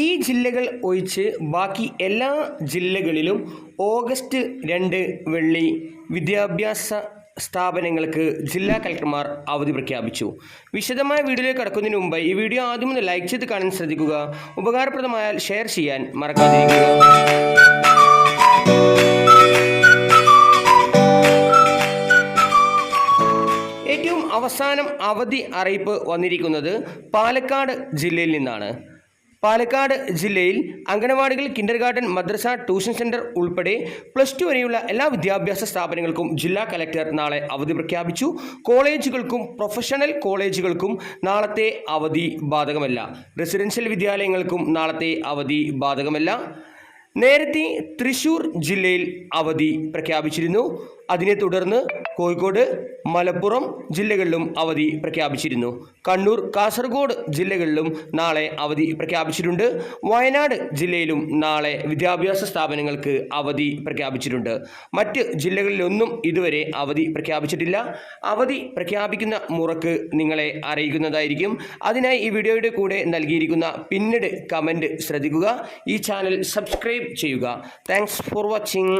ഈ ജില്ലകൾ ഒഴിച്ച് ബാക്കി എല്ലാ ജില്ലകളിലും ഓഗസ്റ്റ് രണ്ട് വെള്ളി വിദ്യാഭ്യാസ സ്ഥാപനങ്ങൾക്ക് ജില്ലാ കളക്ടർമാർ അവധി പ്രഖ്യാപിച്ചു. വിശദമായ വീഡിയോയിലേക്ക് കടക്കുന്നതിന് മുമ്പ് ഈ വീഡിയോ ആദ്യം ഒന്ന് ലൈക്ക് ചെയ്ത് കാണാൻ ശ്രദ്ധിക്കുക. ഉപകാരപ്രദമായാൽ ഷെയർ ചെയ്യാൻ മറക്കാതിരിക്കുക. ഏറ്റവും അവസാനം അവധി അറിയിപ്പ് വന്നിരിക്കുന്നത് പാലക്കാട് ജില്ലയിൽ നിന്നാണ്. പാലക്കാട് ജില്ലയിൽ അംഗനവാടികൾ കിൻഡർ ഗാർഡൻ മദ്രസ ട്യൂഷൻ സെന്റർ ഉൾപ്പെടെ പ്ലസ് ടു വരെയുള്ള എല്ലാ വിദ്യാഭ്യാസ സ്ഥാപനങ്ങൾക്കും ജില്ലാ കലക്ടർ നാളെ അവധി പ്രഖ്യാപിച്ചു. കോളേജുകൾക്കും പ്രൊഫഷണൽ കോളേജുകൾക്കും നാളത്തെ അവധി ബാധകമല്ല. റെസിഡൻഷ്യൽ വിദ്യാലയങ്ങൾക്കും നാളത്തെ അവധി ബാധകമല്ല. നേരത്തെ തൃശൂർ ജില്ലയിൽ അവധി പ്രഖ്യാപിച്ചിരുന്നു. അതിനെ തുടർന്ന് കോഴിക്കോട് മലപ്പുറം ജില്ലകളിലും അവധി പ്രഖ്യാപിച്ചിരുന്നു. കണ്ണൂർ കാസർഗോഡ് ജില്ലകളിലും നാളെ അവധി പ്രഖ്യാപിച്ചിട്ടുണ്ട്. വയനാട് ജില്ലയിലും നാളെ വിദ്യാഭ്യാസ സ്ഥാപനങ്ങൾക്ക് അവധി പ്രഖ്യാപിച്ചിട്ടുണ്ട്. മറ്റ് ജില്ലകളിലൊന്നും ഇതുവരെ അവധി പ്രഖ്യാപിച്ചിട്ടില്ല. അവധി പ്രഖ്യാപിക്കുന്ന മുറക്ക് നിങ്ങളെ അറിയിക്കുന്നതായിരിക്കും. അതിനായി ഈ വീഡിയോയുടെ കൂടെ നൽകിയിരിക്കുന്ന പിന്നീട് കമന്റ് ശ്രദ്ധിക്കുക. ഈ ചാനൽ സബ്സ്ക്രൈബ് ചെയ്യുക. Thanks for watching